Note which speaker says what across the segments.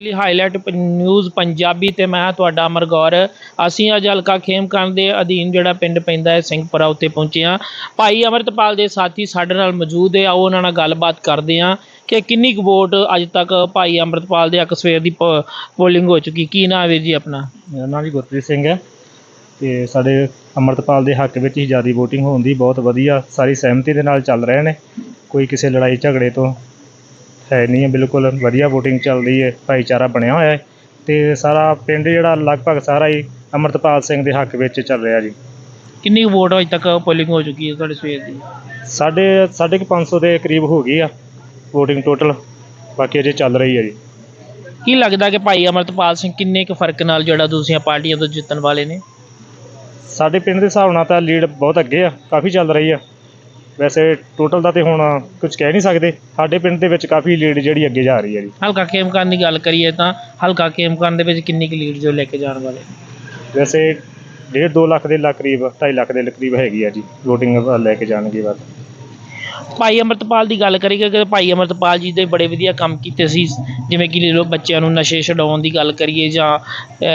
Speaker 1: ਲਈ highlight news Punjabi ਤੇ ਮੈਂ ਤੁਹਾਡਾ ਅਮਰ ਗੌਰ। ਅਸੀਂ ਅੱਜ ਹਲਕਾ ਖੇਮਕਰਨ ਦੇ ਅਧੀਨ ਜਿਹੜਾ ਪਿੰਡ ਪੈਂਦਾ ਹੈ ਸਿੰਘਪੁਰਾ ਉੱਤੇ ਪਹੁੰਚੇ ਹਾਂ। ਭਾਈ ਅਮਰਤਪਾਲ ਦੇ ਸਾਥੀ ਸਾਡੇ ਨਾਲ ਮੌਜੂਦ ਹੈ। ਆਓ ਉਹਨਾਂ ਨਾਲ ਗੱਲਬਾਤ ਕਰਦੇ ਹਾਂ ਕਿ ਕਿੰਨੀ ਕੁ ਵੋਟ ਅੱਜ ਤੱਕ ਭਾਈ ਅਮਰਤਪਾਲ ਦੇ ਹੱਕ ਸਵੇਰ ਦੀ ਪ- ਪੋਲਿੰਗ ਹੋ ਚੁੱਕੀ। ਕੀ ਨਾਮ ਹੈ ਜੀ ਆਪਣਾ?
Speaker 2: ਮੇਰਾ ਨਾਮ ਜੀ ਗੁਰਪ੍ਰੀਤ ਸਿੰਘ ਹੈ ਤੇ ਸਾਡੇ ਅੰਮ੍ਰਿਤਪਾਲ ਦੇ ਹੱਕ ਵਿੱਚ ਹੀ ਜ਼ਿਆਦਾ VOTING ਹੋਣ ਦੀ ਬਹੁਤ ਵਧੀਆ ਸਾਰੀ ਸਹਿਮਤੀ ਦੇ ਨਾਲ ਚੱਲ ਰਹੇ ਨੇ। ਕੋਈ ਕਿਸੇ ਲੜਾਈ ਝਗੜੇ ਤੋਂ ਹੈ ਨਹੀਂ ਹੈ ਬਿਲਕੁਲ ਵਧੀਆ VOTING ਚੱਲ ਰਹੀ ਹੈ ਭਾਈਚਾਰਾ ਬਣਿਆ ਹੋਇਆ ਹੈ ਤੇ ਸਾਰਾ ਪਿੰਡ ਜਿਹੜਾ ਲਗਭਗ ਸਾਰਾ ਹੀ ਅੰਮ੍ਰਿਤਪਾਲ ਸਿੰਘ ਦੇ ਹੱਕ ਵਿੱਚ ਚੱਲ ਰਿਹਾ ਜੀ।
Speaker 1: ਕਿੰਨੀ ਕੁ ਵੋਟ ਅੱਜ ਤੱਕ ਪੋਲਿੰਗ ਹੋ ਚੁੱਕੀ ਹੈ ਤੁਹਾਡੇ ਸਵੇਰ ਦੀ?
Speaker 2: ਸਾਡੇ ਸਾਢੇ ਕੁ 500 ਦੇ ਕਰੀਬ ਹੋ ਗਈ ਆ VOTING ਟੋਟਲ ਬਾਕੀ ਅਜੇ ਚੱਲ ਰਹੀ ਹੈ ਜੀ।
Speaker 1: ਕੀ ਲੱਗਦਾ ਕਿ ਭਾਈ ਅਮਰਤਪਾਲ ਸਿੰਘ ਕਿੰਨੇ ਕੁ ਫ਼ਰਕ ਨਾਲ ਜਿਹੜਾ ਦੂਸਰੀਆਂ ਪਾਰਟੀਆਂ ਤੋਂ ਜਿੱਤਣ ਵਾਲੇ ਨੇ?
Speaker 2: ਸਾਡੇ ਪਿੰਡ ਦੇ ਹਿਸਾਬ ਨਾਲ ਤਾਂ ਲੀਡ ਬਹੁਤ ਅੱਗੇ ਆ ਕਾਫੀ ਚੱਲ ਰਹੀ ਆ। ਵੈਸੇ ਟੋਟਲ ਦਾ ਤੇ ਹੁਣ ਕੁਝ ਕਹਿ ਨਹੀਂ ਸਕਦੇ। ਸਾਡੇ ਪਿੰਡ ਦੇ ਵਿੱਚ ਕਾਫੀ ਲੀਡ ਜਿਹੜੀ ਅੱਗੇ ਜਾ ਰਹੀ ਹੈ ਜੀ।
Speaker 1: ਹਲਕਾ ਖੇਮਕਰਨ ਦੀ ਗੱਲ ਕਰੀਏ ਤਾਂ ਹਲਕਾ ਖੇਮਕਰਨ ਦੇ ਵਿੱਚ ਕਿੰਨੀ ਕੁ ਲੀਡ ਜੋ ਲੈ ਕੇ ਜਾਣ ਵਾਲੇ?
Speaker 2: ਵੈਸੇ ਡੇਢ 2 ਲੱਖ ਦੇ ਲੱਖ ਕਰੀਬ 2.5 ਲੱਖ ਦੇ ਕਰੀਬ ਹੈਗੀ ਆ ਜੀ। VOTING ਲੈ ਕੇ ਜਾਣਗੇ ਬਸ।
Speaker 1: ਭਾਈ ਅਮਰਤਪਾਲ ਦੀ ਗੱਲ ਕਰੀਏ ਕਿ ਭਾਈ ਅਮਰਤਪਾਲ ਜੀ ਦੇ ਬੜੇ ਵਧੀਆ ਕੰਮ ਕੀਤੇ ਸੀ, ਜਿਵੇਂ ਕਿ ਲੋ ਬੱਚਿਆਂ ਨੂੰ ਨਸ਼ੇ ਛਡਾਉਣ ਦੀ ਗੱਲ ਕਰੀਏ ਜਾਂ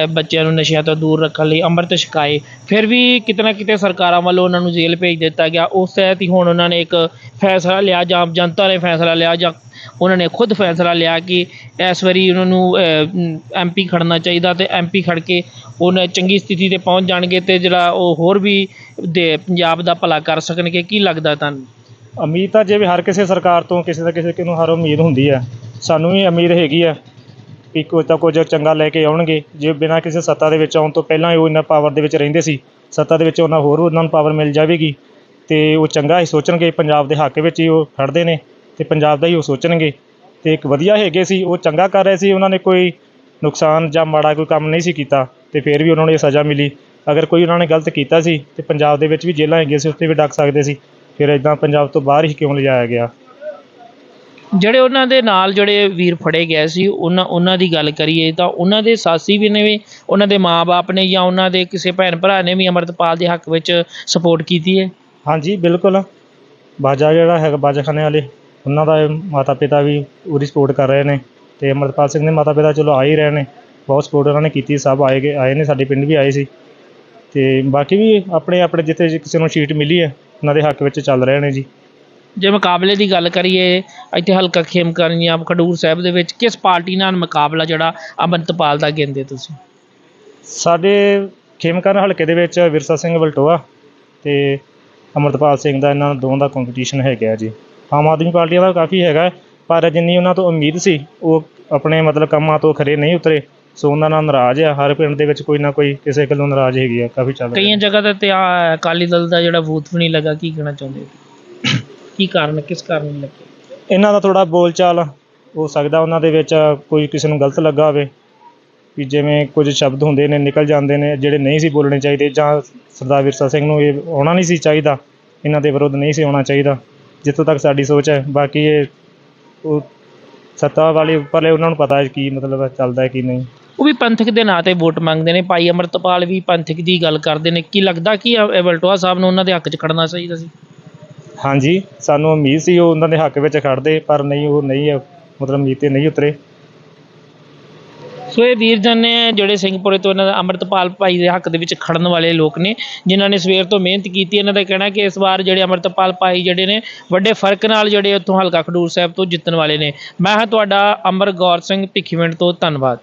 Speaker 1: ਬੱਚਿਆਂ ਨੂੰ ਨਸ਼ਿਆਂ ਤੋਂ ਦੂਰ ਰੱਖਣ ਲਈ ਅੰਮ੍ਰਿਤ ਛਕਾਏ, ਫਿਰ ਵੀ ਕਿਤੇ ਨਾ ਕਿਤੇ ਸਰਕਾਰਾਂ ਵੱਲੋਂ ਉਹਨਾਂ ਨੂੰ ਜੇਲ੍ਹ ਭੇਜ ਦਿੱਤਾ ਗਿਆ। ਉਸ ਤਹਿਤ ਹੀ ਹੁਣ ਉਹਨਾਂ ਨੇ ਇੱਕ ਫੈਸਲਾ ਲਿਆ, ਜਾਂ ਜਨਤਾ ਨੇ ਫੈਸਲਾ ਲਿਆ, ਜਾਂ ਉਹਨਾਂ ਨੇ ਖੁਦ ਫੈਸਲਾ ਲਿਆ ਕਿ ਇਸ ਵਾਰੀ ਉਹਨਾਂ ਨੂੰ ਐਮਪੀ ਖੜਨਾ ਚਾਹੀਦਾ ਤੇ ਐਮਪੀ ਖੜ ਕੇ ਉਹਨਾਂ ਚੰਗੀ ਸਥਿਤੀ ਤੇ ਪਹੁੰਚ ਜਾਣਗੇ ਤੇ ਜਿਹੜਾ ਉਹ ਹੋਰ ਵੀ ਦੇ ਪੰਜਾਬ ਦਾ ਭਲਾ ਕਰ ਸਕਣਗੇ। ਕੀ ਲੱਗਦਾ ਤੁਹਾਨੂੰ?
Speaker 2: ਉਮੀਦ ਤਾਂ ਜਿਵੇਂ ਹਰ ਕਿਸੇ ਸਰਕਾਰ ਤੋਂ ਕਿਸੇ ਨਾ ਕਿਸੇ ਨੂੰ ਹਰ ਉਮੀਦ ਹੁੰਦੀ ਹੈ, ਸਾਨੂੰ ਵੀ ਉਮੀਦ ਹੈਗੀ ਹੈ ਕਿ ਕੁਝ ਤਾਂ ਕੁਝ ਚੰਗਾ ਲੈ ਕੇ ਆਉਣਗੇ। ਜੇ ਬਿਨਾਂ ਕਿਸੇ ਸੱਤਾ ਦੇ ਵਿੱਚ ਆਉਣ ਤੋਂ ਪਹਿਲਾਂ ਹੀ ਉਹ ਇਹਨਾਂ ਪਾਵਰ ਦੇ ਵਿੱਚ ਰਹਿੰਦੇ ਸੀ, ਸੱਤਾ ਦੇ ਵਿੱਚ ਉਹਨਾਂ ਹੋਰ ਉਹਨਾਂ ਨੂੰ ਪਾਵਰ ਮਿਲ ਜਾਵੇਗੀ ਤੇ ਉਹ ਚੰਗਾ ਹੀ ਸੋਚਣਗੇ। ਪੰਜਾਬ ਦੇ ਹੱਕ ਵਿੱਚ ਹੀ ਉਹ ਖੜਦੇ ਨੇ ਤੇ ਪੰਜਾਬ ਦਾ ਹੀ ਉਹ ਸੋਚਣਗੇ। ਤੇ ਇੱਕ ਵਧੀਆ ਹੈਗੇ ਸੀ, ਉਹ ਚੰਗਾ ਕਰ ਰਹੇ ਸੀ, ਉਹਨਾਂ ਨੇ ਕੋਈ ਨੁਕਸਾਨ ਜਾਂ ਮਾੜਾ ਕੋਈ ਕੰਮ ਨਹੀਂ ਸੀ ਕੀਤਾ ਤੇ ਫਿਰ ਵੀ ਉਹਨਾਂ ਨੂੰ ਇਹ ਸਜ਼ਾ ਮਿਲੀ। ਅਗਰ ਕੋਈ ਉਹਨਾਂ ਨੇ ਗਲਤ ਕੀਤਾ ਸੀ ਤੇ ਪੰਜਾਬ ਦੇ ਵਿੱਚ ਵੀ ਜੇਲ੍ਹਾਂ ਹੈਗੀਆਂ ਸੀ, ਉੱਥੇ ਵੀ ਡੱਕ ਸਕਦੇ ਸੀ। ਫਿਰ ਇਦਾਂ ਪੰਜਾਬ ਤੋਂ ਬਾਹਰ ਹੀ ਕਿਉਂ ਲਿਜਾਇਆ ਗਿਆ?
Speaker 1: ਜਿਹੜੇ ਉਹਨਾਂ ਦੇ ਨਾਲ ਜਿਹੜੇ ਵੀਰ ਫੜੇ ਗਏ ਸੀ ਉਹਨਾਂ ਉਹਨਾਂ ਦੀ ਗੱਲ ਕਰੀਏ ਤਾਂ ਉਹਨਾਂ ਦੇ ਸਾਥੀ ਵੀ ਨੇ ਵੀ ਉਹਨਾਂ ਦੇ ਮਾਪੇ ਨੇ ਜਾਂ ਉਹਨਾਂ ਦੇ ਕਿਸੇ ਭੈਣ ਭਰਾ ਨੇ ਵੀ ਅਮਰਤਪਾਲ ਦੇ ਹੱਕ ਵਿੱਚ ਸਪੋਰਟ ਕੀਤੀ ਹੈ?
Speaker 2: ਹਾਂਜੀ ਬਿਲਕੁਲ। ਬਾਜਾ ਜਿਹੜਾ ਹੈਗਾ ਬਾਜਾਖਾਨੇ ਵਾਲੇ ਉਹਨਾਂ ਦਾ ਮਾਤਾ ਪਿਤਾ ਵੀ ਪੂਰੀ ਸਪੋਰਟ ਕਰ ਰਹੇ ਨੇ ਤੇ ਅਮਰਪਾਲ ਸਿੰਘ ਦੇ ਮਾਤਾ ਪਿਤਾ ਚਲੋ ਆ ਹੀ ਰਹੇ ਨੇ। ਬਹੁਤ ਸਪੋਰਟ ਉਹਨਾਂ ਨੇ ਕੀਤੀ ਸਭ ਆਏ ਗਏ ਆਏ ਨੇ ਸਾਡੇ ਪਿੰਡ ਵੀ ਆਏ ਸੀ। ਤੇ ਬਾਕੀ ਵੀ ਆਪਣੇ ਆਪਣੇ ਜਿੱਥੇ ਕਿਸੇ ਨੂੰ ਸੀਟ ਮਿਲੀ ਹੈ ਉਹਨਾਂ ਦੇ ਹੱਕ ਵਿੱਚ ਚੱਲ ਰਹੇ ਨੇ ਜੀ।
Speaker 1: ਜੇ ਮੁਕਾਬਲੇ ਦੀ ਗੱਲ ਕਰੀਏ ਇੱਥੇ ਹਲਕਾ ਖੇਮਕਰਨ ਜਾਂ ਖਡੂਰ ਸਾਹਿਬ ਦੇ ਵਿੱਚ ਕਿਸ ਪਾਰਟੀ ਨਾਲ ਮੁਕਾਬਲਾ ਜਿਹੜਾ ਅਮਰਤਪਾਲ ਦਾ ਗਿੰਦੇ ਤੁਸੀਂ?
Speaker 2: ਸਾਡੇ ਖੇਮਕਰਨ ਹਲਕੇ ਦੇ ਵਿੱਚ ਵਿਰਸਾ ਸਿੰਘ ਵਲਟੋਆ ਤੇ ਅਮਰਤਪਾਲ ਸਿੰਘ ਦਾ ਇਹਨਾਂ ਦੋਵਾਂ ਦਾ ਕੰਪੀਟੀਸ਼ਨ ਹੈਗਾ ਜੀ। ਆਮ ਆਦਮੀ ਪਾਰਟੀ ਦਾ ਕਾਫੀ ਹੈਗਾ ਪਰ ਜਿੰਨੀ ਉਹਨਾਂ ਤੋਂ ਉਮੀਦ ਸੀ ਉਹ ਆਪਣੇ ਮਤਲਬ ਕੰਮਾਂ ਤੋਂ ਖਰੇ ਨਹੀਂ ਉਤਰੇ। ਸੋ ਉਹਨਾਂ ਨਾਲ ਨਾਰਾਜ਼ ਆ ਹਰ ਪਿੰਡ ਦੇ ਵਿੱਚ ਕੋਈ ਨਾ ਕੋਈ ਕਿਸੇ ਗੱਲੋਂ ਨਾਰਾਜ਼ ਹੈਗੀ ਆ ਕਾਫੀ ਚੱਲ
Speaker 1: ਕਈਆਂ
Speaker 2: ਰਿਹਾ।
Speaker 1: ਜਗ੍ਹਾ ਤੇ ਤੇ ਆਹ ਅਕਾਲੀ ਦਲ ਦਾ ਜਿਹੜਾ ਬੂਥ ਵੀ ਨਹੀਂ ਲੱਗਾ ਕੀ ਕਹਿਣਾ ਚਾਹੁੰਦੇ ਹੋ? ਕੀ ਕਾਰਨ ਕਿਸ ਕਾਰਨ ਨਹੀਂ ਲੱਗੇ?
Speaker 2: ਇਹਨਾਂ ਦਾ ਥੋੜਾ ਬੋਲਚਾਲ ਹੋ ਸਕਦਾ ਉਹਨਾਂ ਦੇ ਵਿੱਚ ਕੋਈ ਕਿਸੇ ਨੂੰ ਗਲਤ ਲੱਗਾ ਹੋਵੇ ਵੀ ਜਿਵੇਂ ਕੁਝ ਸ਼ਬਦ ਹੁੰਦੇ ਨੇ ਨਿਕਲ ਜਾਂਦੇ ਨੇ ਜਿਹੜੇ ਨਹੀਂ ਸੀ ਬੋਲਣੇ ਚਾਹੀਦੇ ਜਾਂ ਸਰਦਾਰ ਵਿਰਸਾ ਸਿੰਘ ਨੂੰ ਇਹ ਆਉਣਾ ਨਹੀਂ ਸੀ ਚਾਹੀਦਾ ਇਹਨਾਂ ਦੇ ਵਿਰੁੱਧ ਨਹੀਂ ਸੀ ਆਉਣਾ ਚਾਹੀਦਾ ਜਿੱਥੋਂ ਤੱਕ ਸਾਡੀ ਸੋਚ ਹੈ ਬਾਕੀ ਇਹ ਉਹ ਸੱਤਾ ਵਾਲੇ ਉੱਪਰਲੇ ਉਹਨਾਂ ਨੂੰ ਪਤਾ ਹੈ ਕੀ ਮਤਲਬ ਚੱਲਦਾ ਹੈ ਕੀ ਨਹੀਂ।
Speaker 1: ਉਹ ਵੀ ਪੰਥਕ ਦੇ ਨਾਂ ਤੇ ਵੋਟ ਮੰਗਦੇ ਨੇ। ਭਾਈ ਅਮਰਤਪਾਲ ਵੀ ਪੰਥਕ ਦੀ ਗੱਲ ਕਰਦੇ ਨੇ। ਕੀ ਲੱਗਦਾ ਕਿ ਇਹ ਵਲਟੋਆ ਸਾਹਿਬ ਨੂੰ ਉਹਨਾਂ ਦੇ ਹੱਕ 'ਚ ਖੜਨਾ ਚਾਹੀਦਾ ਸੀ?
Speaker 2: ਹਾਂਜੀ ਸਾਨੂੰ ਉਮੀਦ ਸੀ ਉਹ ਉਹਨਾਂ ਦੇ ਹੱਕ ਵਿੱਚ ਖੜਦੇ ਪਰ ਨਹੀਂ ਉਹ ਨਹੀਂ ਹੈ, ਮਤਲਬ ਉਮੀਦ ਤੇ ਨਹੀਂ ਉਤਰੇ।
Speaker 1: ਸੋ ਇਹ ਵੀਰ ਜਨ ਨੇ ਜਿਹੜੇ ਸਿੰਘਪੁਰੇ ਤੋਂ ਇਹਨਾਂ ਦਾ ਅੰਮ੍ਰਿਤਪਾਲ ਭਾਈ ਦੇ ਹੱਕ ਦੇ ਵਿੱਚ ਖੜਨ ਵਾਲੇ ਲੋਕ ਨੇ ਜਿਨ੍ਹਾਂ ਨੇ ਸਵੇਰ ਤੋਂ ਮਿਹਨਤ ਕੀਤੀ ਇਹਨਾਂ ਦਾ ਕਹਿਣਾ ਕਿ ਇਸ ਵਾਰ ਜਿਹੜੇ ਅੰਮ੍ਰਿਤਪਾਲ ਭਾਈ ਜਿਹੜੇ ਨੇ ਵੱਡੇ ਫ਼ਰਕ ਨਾਲ ਜਿਹੜੇ ਉੱਥੋਂ ਹਲਕਾ ਖਡੂਰ ਸਾਹਿਬ ਤੋਂ ਜਿੱਤਣ ਵਾਲੇ ਨੇ। ਮੈਂ ਹਾਂ ਤੁਹਾਡਾ ਅਮਰ ਗੌਰ ਸਿੰਘ ਭਿੱਖੀਵਿੰਡ ਤੋਂ ਧੰਨਵਾਦ।